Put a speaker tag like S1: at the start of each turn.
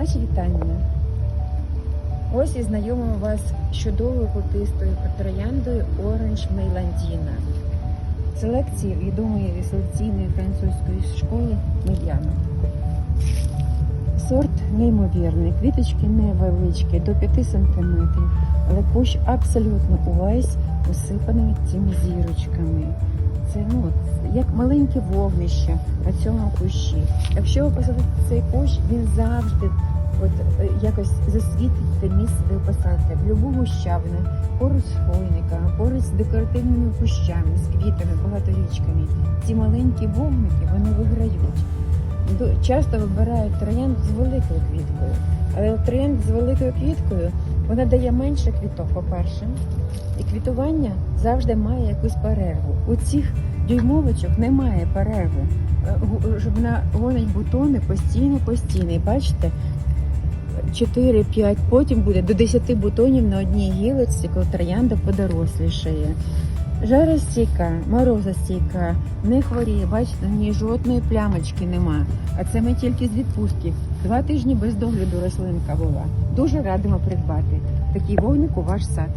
S1: Мої вітання. Ось і знайомимо вас з чудовою культистою трояндою Оранж Мейландіна. Селекції відомої селекційної французької школи Мельяно. Сорт неймовірний, квіточки невеличкі, до 5 см, але кущ абсолютно увесь усипаний цими зірочками. Це ну, як маленьке вогнище на цьому кущі. Якщо ви посадите цей кущ, він завжди от, е, якось засвітить те місце, де ви посадите. В любу гущавину, поруч з хвойниками, поруч з декоративними кущами, з квітами, багаторічками. Ці маленькі вогники вони виграють. Часто вибирають троянд з великою квіткою. Але троянд з великою квіткою вона дає менше квіток, по-перше, і квітування завжди має якусь перерву. У цих дюймовочок немає перерви. Е, Щоб вона гонить бутони постійно, постійно. І бачите, 4-5, потім буде до 10 бутонів на одній гілочці, коли троянда подорослішає. Жаростійка, морозостійка, не хворіє, бачите, ні жодної плямочки нема. А це ми тільки з відпустки. Два тижні без догляду рослинка була. Дуже радимо придбати. Такий вогник у ваш сад.